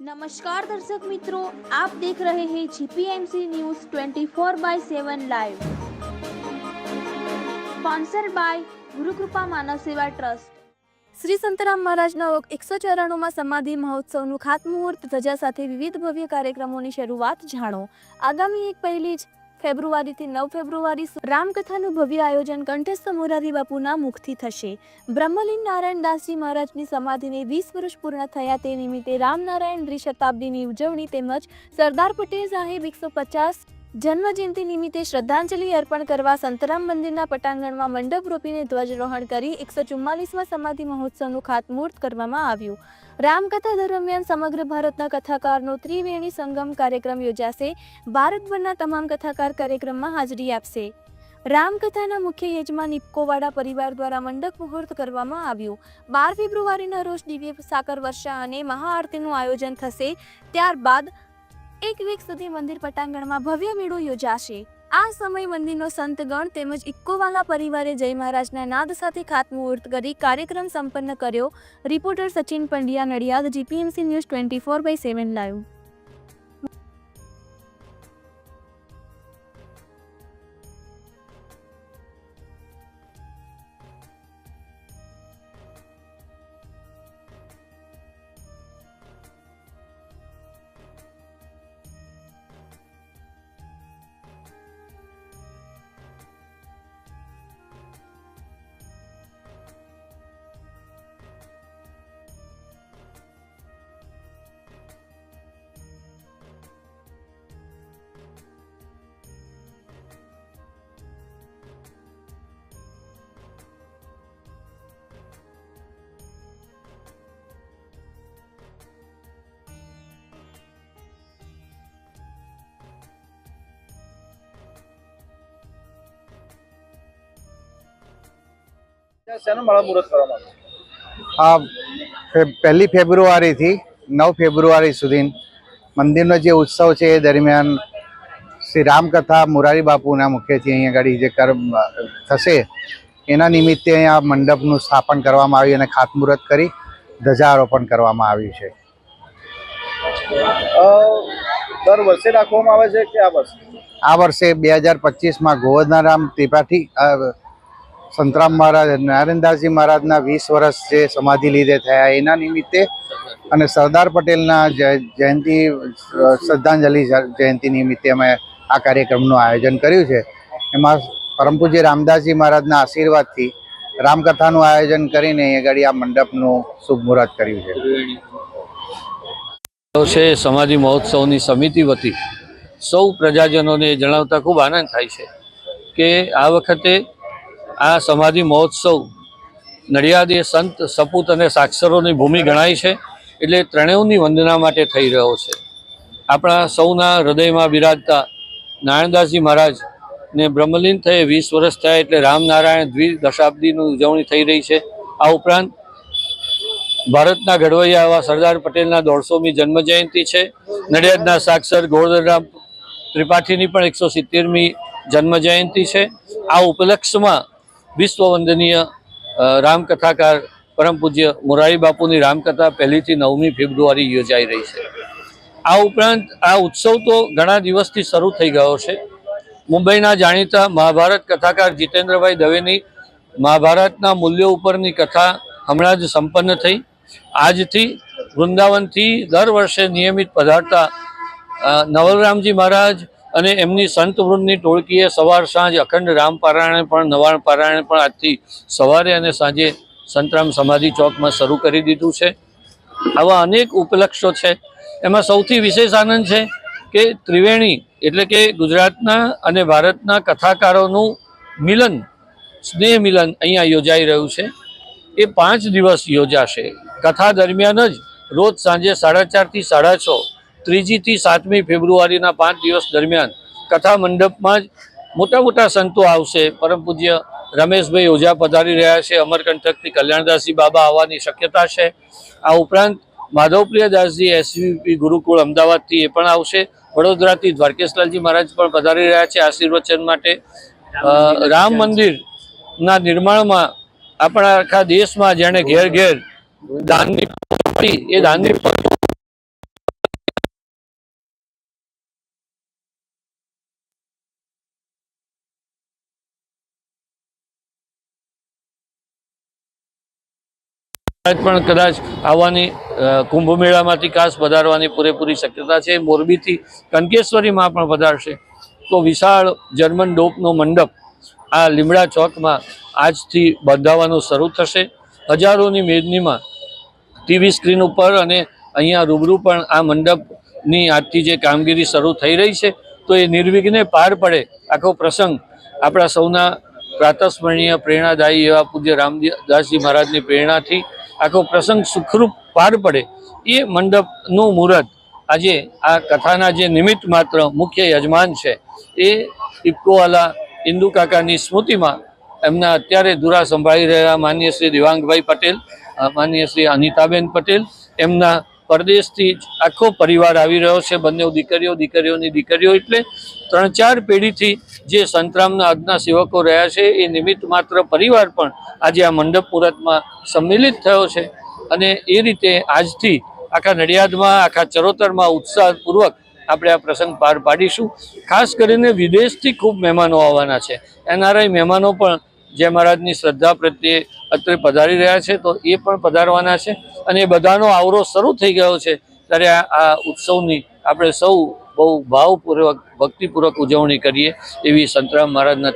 નમસ્કાર દર્શક મિત્રો, આપ દેખ રહે હૈ GPMC news 24 by 7 live sponsor by Gurukrupa Manav Seva trust Shri Santram મહારાજના એકસો ચરણોમાં સમાધિ મહોત્સવનું ખાતમુહૂર્ત, ધજા સાથે વિવિધ ભવ્ય કાર્યક્રમોની શરૂઆત જાણો. આગામી એક પહેલી જ ફેબ્રુઆરીથી નવ ફેબ્રુઆરી રામકથાનું ભવ્ય આયોજન કંઠસ્થ મોરારી બાપુના મુખથી થશે. બ્રહ્મલીન નારાયણ દાસજી મહારાજની સમાધિને વીસ વર્ષ પૂર્ણ થયા તે નિમિત્તે રામનારાયણ દ્વિશતાબ્દીની ઉજવણી તેમજ સરદાર પટેલ સાહેબ એકસો પચાસ જન્મ જયંતિ નિમિત્તે શ્રદ્ધાંજલિ અર્પણ કરવા સંતરામ મંદિરના પટાંગણમાં મંડપ રોપીને ધ્વજરોહણ કરી એકસો ચુમ્માલીસમાં સમાધિ મહોત્સવનું ખાતમુહૂર્ત કરવામાં આવ્યું. રામકથા દરમિયાન સમગ્ર ભારતના કથાકારનો ત્રિવેણી સંગમ કાર્યક્રમ યોજાશે. ભારતભરના તમામ કથાકાર કાર્યક્રમમાં હાજરી આપશે. રામકથાના મુખ્ય યજમાન ઇપકોવાડા પરિવાર દ્વારા મંડપ મુહૂર્ત કરવામાં આવ્યું. બાર ફેબ્રુઆરીના રોજ દિવ્ય સાકર વર્ષા અને મહાઆરતીનું આયોજન થશે. ત્યારબાદ એક વીક સુધી મંદિર પટાંગણમાં ભવ્ય મેળો યોજાશે. આ સમય મંદિરનો સંતગણ તેમજ ઇક્કોવાલા પરિવારે જય મહારાજના નાદ સાથે ખાતમુહૂર્ત કરી કાર્યક્રમ સંપન્ન કર્યો. Reporter Sachin Pandya Nadiad, GPMC news twenty four by seven live. આ પહેલી ફેબ્રુઆરીથી નવ ફેબ્રુઆરી સુધી મંદિરનો જે ઉત્સવ છે એ દરમિયાન શ્રી રામકથા મોરારી બાપુના મુખ્યથી અહીંયા આગળ જે કર્મ થશે એના નિમિત્તે અહીંયા મંડપનું સ્થાપન કરવામાં આવ્યું અને ખાતમુહૂર્ત કરી ધ્વજારોપણ કરવામાં આવ્યું છે. દર વર્ષે રાખવામાં આવે છે કે આ વર્ષે? આ વર્ષે બે હજાર પચીસમાં ગોવર્ધનરામ ત્રિપાઠી સંતરામ મહારાજ નારાયણદાસજી મહારાજના વીસ વર્ષ જે સમાધિ લીધે થયા, એના નિમિત્તે અને સરદાર પટેલના જય- જયંતિ, શ્રદ્ધાંજલિ જયંતિ નિમિત્તે અમે આ કાર્યક્રમનું આયોજન કર્યું છે. એમાં પરમ પૂજ્ય રામદાસજી મહારાજના આશીર્વાદથી રામકથાનું આયોજન કરીને એ આગળ આ મંડપનું શુભ મુહૂર્ત કર્યું છે. છે સમાધિ મહોત્સવની સમિતિ વતી સૌ પ્રજાજનોને જણાવતા ખૂબ આનંદ થાય છે કે આ વખતે આ સમાધિ મહોત્સવ નડિયાદ એ સંત સપૂત અને સાક્ષરોની ભૂમિ ગણાય છે, એટલે ત્રણેયની વંદના માટે થઈ રહ્યો છે. આપણા સૌના હૃદયમાં બિરાજતા નારાયણદાસજી મહારાજ ને બ્રહ્મલીન થયે વીસ વર્ષ થયા એટલે રામનારાયણ દ્વિ દશાબ્દીની ઉજવણી થઈ રહી છે. આ ઉપરાંત ભારતના ઘડવૈયા એવા સરદાર પટેલના દોઢસોમી જન્મ જયંતિ છે. નડિયાદના સાક્ષર ગોરધરામ ત્રિપાઠીની પણ એકસો સિત્તેરમી જન્મ જયંતિ છે. આ ઉપલક્ષમાં વિશ્વ વંદનીય અ, રામકથાકાર પરમ પૂજ્ય મોરારી બાપુની રામકથા પહેલીથી નવમી ફેબ્રુઆરી યોજાઈ રહી છે. આ ઉપરાંત આ ઉત્સવ તો ઘણા દિવસથી શરૂ થઈ ગયો છે. મુંબઈના જાણીતા મહાભારત કથાકાર જીતેન્દ્રભાઈ દવેની મહાભારતના મૂલ્યો ઉપરની કથા હમણાં જ સંપન્ન થઈ. આજથી વૃંદાવનથી દર વર્ષે નિયમિત પધારતા નવલરામજી મહારાજ અને એમની સંત વૃંદની ટોળકીએ સવાર સાંજ અખંડ રામ પારાયણ પણ નવાણ પારાયણ પણ આજથી સવારે અને સાંજે સંતરામ સમાધિ ચોકમાં શરૂ કરી દીધું છે. આવા અનેક ઉપલક્ષો છે. એમાં સૌથી વિશેષ આનંદ છે કે ત્રિવેણી એટલે કે ગુજરાતના અને ભારતના કથાકારોનું મિલન, સ્નેહ મિલન અહીંયા યોજાઈ રહ્યું છે. એ પાંચ દિવસ યોજાશે. કથા દરમિયાન જ રોજ સાંજે સાડા ચારથી સાડા છ ત્રીજીથી સાતમી ફેબ્રુઆરીના પાંચ દિવસ દરમિયાન કથા મંડપમાં જ મોટા મોટા સંતો આવશે. પરમ પૂજ્ય રમેશભાઈ ઓઝા પધારી રહ્યા છે. અમરકંટકથી કલ્યાણદાસજી બાબા આવવાની શક્યતા છે. આ ઉપરાંત માધવપ્રિય દાસજી એસવીપી ગુરુકુળ અમદાવાદથી એ પણ આવશે. વડોદરાથી દ્વારકેશલાલજી મહારાજ પણ પધારી રહ્યા છે આશીર્વચન માટે. રામ મંદિરના નિર્માણમાં આપણા આખા દેશમાં જેણે ઘેર ઘેર દાનની એ દાનની આજ પણ કદાચ આવવાની કુંભમેળામાંથી કુંભ મેળામાંથી ખાસ વધારવાની પૂરેપૂરી શક્યતા છે, મોરબીથી કંકેશ્વરીમાં પણ વધારશે તો વિશાળ જર્મન ડોપનો મંડપ આ લીમડા ચોકમાં આજથી બંધાવવાનું શરૂ થશે. હજારોની મેદનીમાં ટીવી સ્ક્રીન ઉપર અને અહીંયા રૂબરૂ પણ આ મંડપની આજથી જે કામગીરી શરૂ થઈ રહી છે, તો એ નિર્વિઘ્ને પાર પડે આખો પ્રસંગ આપણા સૌના પ્રાતસ્મરણીય પ્રેરણાદાયી એવા પૂજ્ય રામદાસજી મહારાજની પ્રેરણાથી આખો પ્રસંગ સુખરૂપ પાર પડે એ મંડપનું મુહૂર્ત આજે આ કથાના જે નિમિત્ત માત્ર મુખ્ય યજમાન છે એ ઇફકોવાલા ઇન્દુ કાકાની સ્મૃતિમાં એમના અત્યારે દુરા સંભાળી રહેલા માન્ય શ્રી દિવાંગભાઈ પટેલ માન્ય શ્રી અનિતાબેન પટેલ, એમના પરદેશથી આખો પરિવાર આવી રહ્યો છે. બંને દીકરીઓ, દીકરીઓની દીકરીઓ એટલે ત્રણ ચાર પેઢીથી જે સંતરામના આજના સેવકો રહ્યા છે, એ નિમિત્ત માત્ર પરિવાર પણ આજે આ મંડપ મુહૂર્તમાં સંમિલિત થયો છે અને એ રીતે આજથી આખા નડિયાદમાં, આખા ચરોતરમાં ઉત્સાહપૂર્વક આપણે આ પ્રસંગ પાર પાડીશું. ખાસ કરીને વિદેશથી ખૂબ મહેમાનો આવવાના છે. એનઆરઆઈ મહેમાનો પણ જય મહારાજની શ્રદ્ધા પ્રત્યે અત્રે પધારી રહ્યા છે, તો એ પણ પધારવાના છે. અને એ બધાનો આવરો શરૂ થઈ ગયો છે, ત્યારે આ ઉત્સવની આપણે સૌ બહુ ભાવપૂર્વક, ભક્તિપૂર્વક ઉજવણી કરીએ એવી સંતરામ મહારાજના